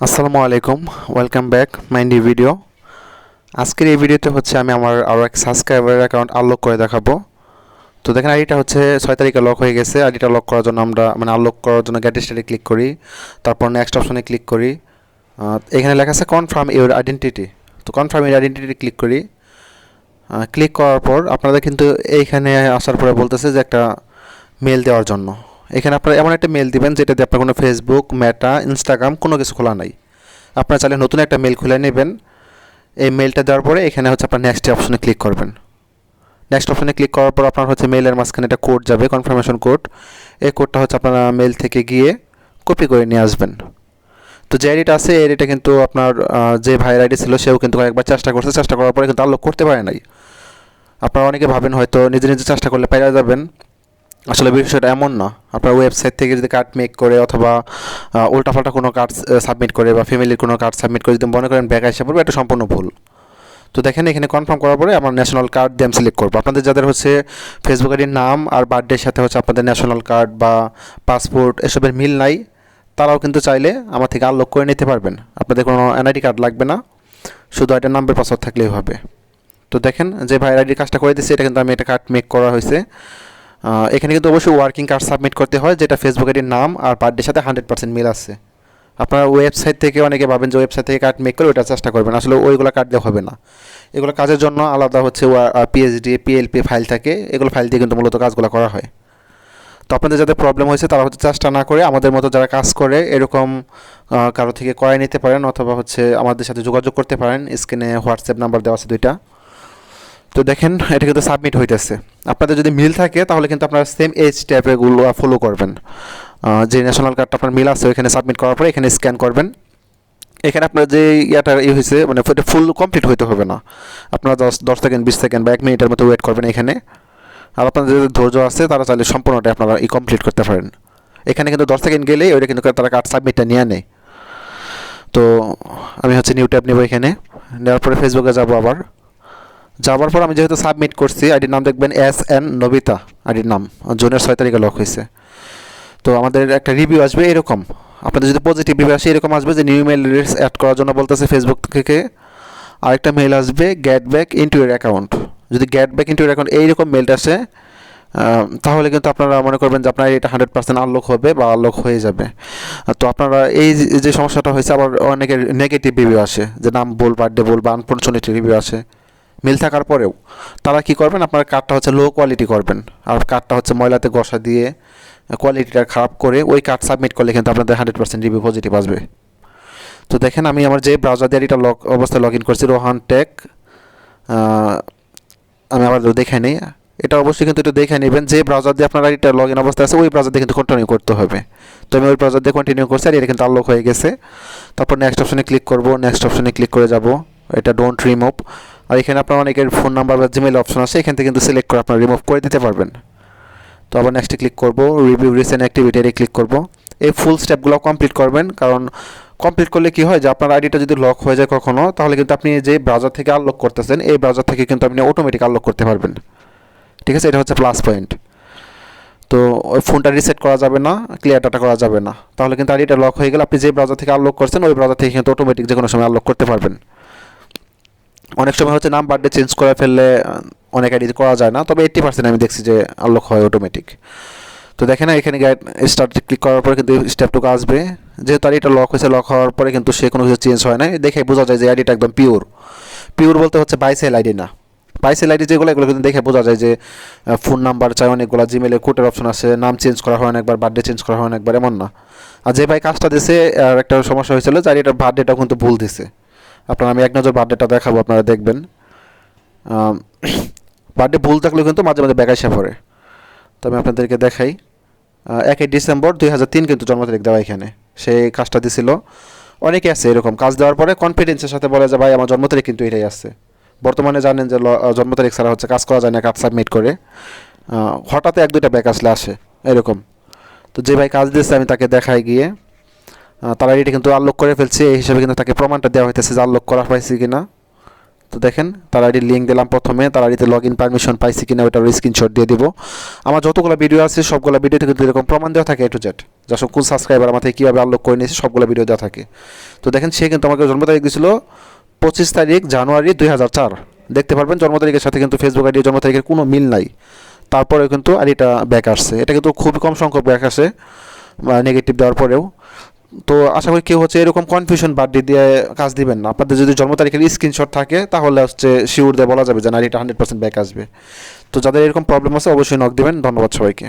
আসসালামু আলাইকুম welcome back my new video আজকের এই ভিডিওতে হচ্ছে আমি আমার আরও এক সাবস্ক্রাইবারের অ্যাকাউন্ট আনলক করে দেখাবো। তো দেখেন আইডিটা হচ্ছে ছয় তারিখে লক হয়ে গেছে। আইডিটা লক করার জন্য আমরা মানে আনলক করার জন্য গেট স্টারে ক্লিক করি। তারপর নেক্সট অপশনে ক্লিক করি। এখানে লেখা আছে কনফার্ম ইউর আইডেন্টিটি তো কনফার্ম ইউর আইডেন্টিটি ক্লিক করি। ক্লিক করার পর আপনাদের কিন্তু এইখানে আসার পরে বলতেছে যে একটা মেল দেওয়ার জন্য। এখানে আপনারা এমন একটা মেল দিবেন যেটাতে আপনার কোনো ফেসবুক মেটা ইনস্টাগ্রাম কোনো কিছু খোলা নাই। আপনারা চাইলে নতুন একটা মেল খুলে নেবেন। এই মেলটা দেওয়ার পরে এখানে হচ্ছে আপনার নেক্সট অপশনে ক্লিক করবেন। নেক্সট অপশনে ক্লিক করার পর আপনার হচ্ছে মেলের মাঝখানে একটা কোড যাবে কনফার্মেশন কোড এই কোডটা হচ্ছে আপনারা মেল থেকে গিয়ে কপি করে নিয়ে আসবেন। তো যে আইডিটা আছে, এই আইডিটা কিন্তু আপনার যে ভাইয়ের আইডি ছিল, সেও কিন্তু কয়েকবার চেষ্টা করছে। চেষ্টা করার পরে কিন্তু আনলক করতে পারে নাই। আপনারা অনেকে ভাবেন হয়তো নিজে নিজে চেষ্টা করলে পেয়ে যাবেন। আসলে বিষয়টা এমন না। আপনার ওয়েবসাইট থেকে যদি কার্ড মেক করে অথবা উল্টাপাল্টা কোনো কার্ড সাবমিট করে বা ফ্যামিলির কোনো কার্ড সাবমিট করে যদি মনে করেন ব্যাক আসে পড়বে, এটা সম্পূর্ণ ভুল। তো দেখেন, এখানে কনফার্ম করার পরে আমার ন্যাশনাল কার্ড দিয়ে আমি সিলেক্ট করব। আপনাদের যাদের হচ্ছে ফেসবুক আইডির নাম আর বার্থডের সাথে হচ্ছে আপনাদের ন্যাশনাল কার্ড বা পাসপোর্ট এসবের মিল নাই, তারাও কিন্তু চাইলে আমার থেকে আনলক করে নিতে পারবেন। আপনাদের কোনো এনআইডি কার্ড লাগবে না, শুধু একটা নাম্বার পাসওয়ার্ড থাকলেই হবে। তো দেখেন, যে ভাইয়ের আইডির কাজটা করে দিচ্ছে এটা কিন্তু আমি একটা কার্ড মেক করা হয়েছে। এখানে কিন্তু অবশ্যই ওয়ার্কিং কার্ড সাবমিট করতে হয়, যেটা ফেসবুক আইডির নাম আর বার্থডের সাথে হান্ড্রেড পার্সেন্ট মিল আছে। আপনারা ওয়েবসাইট থেকে অনেকে ভাবেন যে ওয়েবসাইট থেকে কার্ড মেক করে ওটা চেষ্টা করবেন, আসলে ওইগুলো কার্ড দেওয়া হবে না। এগুলো কাজের জন্য আলাদা হচ্ছে পিএইচডি পিএলপি ফাইল থাকে, এগুলো ফাইল দিয়ে কিন্তু মূলত কাজগুলো করা হয়। তো আপনাদের যাদের প্রবলেম হয়েছে তারা হচ্ছে চেষ্টা না করে, আমাদের মতো যারা কাজ করে, এরকম কারও থেকে করাই নিতে পারেন অথবা হচ্ছে আমাদের সাথে যোগাযোগ করতে পারেন। স্ক্রিনে হোয়াটসঅ্যাপ নাম্বার দেওয়া আছে দুইটা। তো দেখেন, এটা কিন্তু সাবমিট হইতেছে। আপনাদের যদি মিল থাকে, তাহলে কিন্তু আপনারা সেম এজ ট্যাপেগুলো ফলো করবেন। যে ন্যাশনাল কার্ডটা আপনার মিল আছে, ওইখানে সাবমিট করার পরে এখানে স্ক্যান করবেন। এখানে আপনার যে ইয়াটা ই হয়েছে মানে ফুল কমপ্লিট হইতে হবে না। আপনারা দশ দশ সেকেন্ড বিশ সেকেন্ড বা এক মিনিটের মতো ওয়েট করবেন এখানে। আর আপনাদের যদি ধৈর্য আছে, তারা চাইলে সম্পূর্ণটা আপনারা ই কমপ্লিট করতে পারেন। এখানে কিন্তু দশ সেকেন্ড গেলেই ওইটা কিন্তু তারা কার্ড সাবমিটটা নিয়ে নেয়। তো আমি হচ্ছে নিউ ট্যাব নেব এখানে। নেওয়ার পরে ফেসবুকে যাব আবার। যাওয়ার পর আমি যেহেতু সাবমিট করছি আইডির নাম দেখবেন এস এন নবিতা আইডির নাম। জুনের ছয় তারিখে লক হয়েছে। তো আমাদের একটা রিভিউ আসবে এরকম। আপনাদের যদি পজিটিভ রিভিউ আসে, এরকম আসবে যে নিউ মেল রিলস অ্যাড করার জন্য বলতেছে ফেসবুক থেকে। আরেকটা মেল আসবে get back into your account যদি get back into your account এইরকম মেলটা আসে তাহলে কিন্তু আপনারা মনে করবেন যে আপনার এটা হান্ড্রেড পার্সেন্ট আনলক হবে বা আনলক হয়ে যাবে। তো আপনারা এই যে- সমস্যাটা হয়েছে, আবার অনেকের নেগেটিভ রিভিউ আসে। যে নাম বল বার্থডে বল বা রিভিউ আসে। মিল থাকার পরেও তারা কি করবেন? আপনার কাঠটা হচ্ছে লো কোয়ালিটি করবেন। আর কাঠটা হচ্ছে ময়লাতে গসা দিয়ে কোয়ালিটিটা খারাপ করে ওই কার্ড সাবমিট করলে কিন্তু আপনাদের হান্ড্রেড পার্সেন্ট রিভিউ পজিটিভ আসবে। তো দেখেন আমি আমার যে ব্রাউজার দিয়ে এটা লগ অবস্থায় লগ ইন করছি রোহান টেক আমি আবার দেখে নিই। এটা অবশ্যই কিন্তু একটু দেখে নেবেন যে ব্রাউজার দিয়ে আপনারা এটা লগ ইন অবস্থায় আছে, ওই ব্রাউজার দিয়ে কিন্তু কন্টিনিউ করতে হবে। তো আমি ওই ব্রাউজার দিয়ে কন্টিনিউ করছি আর এটা কিন্তু আনলক হয়ে গেছে। তারপর নেক্সট অপশনে ক্লিক করব নেক্সট অপশনে ক্লিক করে যাব। এটা ডোন্ট রিমুভ আর এখানে আপনার অনেকের ফোন নাম্বার বা জিমেল অপশন আছে, এখান থেকে কিন্তু সিলেক্ট করে আপনারা রিমুভ করে দিতে পারবেন। তো আবার নেক্সটে ক্লিক করব রিভিউ রিসেন্ট অ্যাক্টিভিটি ক্লিক করব। এই ফুল স্টেপগুলো কমপ্লিট করবেন, কারণ কমপ্লিট করলে কি হয় যে আপনার আইডিটা যদি লক হয়ে যায় কখনো, তাহলে কিন্তু আপনি যে ব্রাউজার থেকে আনলক করতেছেন, এই ব্রাউজার থেকে কিন্তু আপনি অটোমেটিক আনলক করতে পারবেন। ঠিক আছে? এটা হচ্ছে প্লাস পয়েন্ট তো ওই ফোনটা রিসেট করা যাবে না ক্লিয়ার ডাটা করা যাবে না। তাহলে কিন্তু আইডিটা লক হয়ে গেলে আপনি যে ব্রাউজার থেকে আনলক করছেন, ওই ব্রাউজার থেকে কিন্তু অটোমেটিক যে কোনো সময় আনলক করতে পারবেন। অনেক সময় হচ্ছে নাম বার্থডে চেঞ্জ করে ফেললে অনেক আইডি করা যায় না। তবে এইট্টি পার্সেন্ট আমি দেখছি যে আনলক হয় অটোমেটিক তো দেখেন না, এখানে গাইড স্টার্ট ক্লিক করার পরে কিন্তু স্টেপটুকু আসবে। যেহেতু আইডিটা লক হয়েছে লক হওয়ার পরে কিন্তু সে কোনো কিছু চেঞ্জ হয় না দেখে বোঝা যায় যে আইডিটা একদম পিওর পিওর বলতে হচ্ছে বাইসেল আইডি না। বাইসেল আইডি যেগুলো, এগুলো কিন্তু দেখে বোঝা যায় যে ফোন নাম্বার চাই অনেকগুলো জিমেলে কোটের অপশন আছে, নাম চেঞ্জ করা হয় অনেকবার বার্থডে চেঞ্জ করা হয় অনেকবার, এমন না। আর যে ভাই কাজটা দিছে, আর একটা সমস্যা হয়েছিল যে আইডিটার বার্থডেটাও কিন্তু ভুল দিছে। আপনার আমি এক নজর বার্থডেটা দেখাবো, আপনারা দেখবেন। বার্থডে ভুল থাকলেও কিন্তু মাঝে মাঝে ব্যাকাইসা পড়ে। তো আমি আপনাদেরকে দেখাই। একই ডিসেম্বর দুই হাজার তিন কিন্তু জন্ম তারিখ দেওয়া এখানে। সেই কাজটা দিছিল। অনেকে আছে এরকম কাজ দেওয়ার পরে কনফিডেন্সের সাথে বলে যে, ভাই, আমার জন্ম তারিখ কিন্তু এটাই আছে। বর্তমানে জানেন যে জন্ম তারিখ ছাড়া হচ্ছে কাজ করা যায় না, কাজ সাবমিট করে। হঠাৎ এক দুইটা ব্যাক আসলে আসে, এরকম। তো যে ভাই কাজ দিয়েছে, আমি তাকে দেখাই গিয়ে। তারা এটা কিন্তু আনলক করে ফেলছে, এই হিসাবে কিন্তু তাকে প্রমাণটা দেওয়া হইতেছে যে আনলক করা হয়েছে কিনা। তো দেখেন, তার আইডির লিঙ্ক দিলাম প্রথমে, তার আইডিতে লগ ইন পারমিশন পাইছি কিনা ওটার স্ক্রিনশট দিয়ে দিব। আমার যতগুলো ভিডিও আছে, সবগুলো ভিডিওতে কিন্তু এরকম প্রমাণ দেওয়া থাকে এ টু জেড যা সব কোন সাবস্ক্রাইবার আমার থেকে কীভাবে আনলক করে নিয়েছে, সবগুলো ভিডিও দেওয়া থাকে। তো দেখেন, সে কিন্তু আমাকে জন্ম তারিখ দিয়েছিল পঁচিশ তারিখ জানুয়ারি দুই হাজার চার। দেখতে পারবেন, জন্ম তারিখের সাথে কিন্তু ফেসবুক আইডি জন্ম তারিখের কোনো মিল নাই। তারপরে কিন্তু আইডিটা ব্যাক আসছে। এটা কিন্তু খুবই কম সংখ্যক ব্যাক আসে নেগেটিভ দেওয়ার পরেও। তো আশা করি কেউ হচ্ছে এরকম কনফিউশন বার্থডে দিয়ে কাজ দিবেন না। আপনাদের যদি জন্ম তারিখের স্ক্রিনশট থাকে, তাহলে হচ্ছে শিওর দিয়ে বলা যাবে যে না, এটা হান্ড্রেড পার্সেন্ট ব্যাক আসবে। তো যাদের এরকম প্রবলেম আছে, অবশ্যই নক দেবেন। ধন্যবাদ সবাইকে।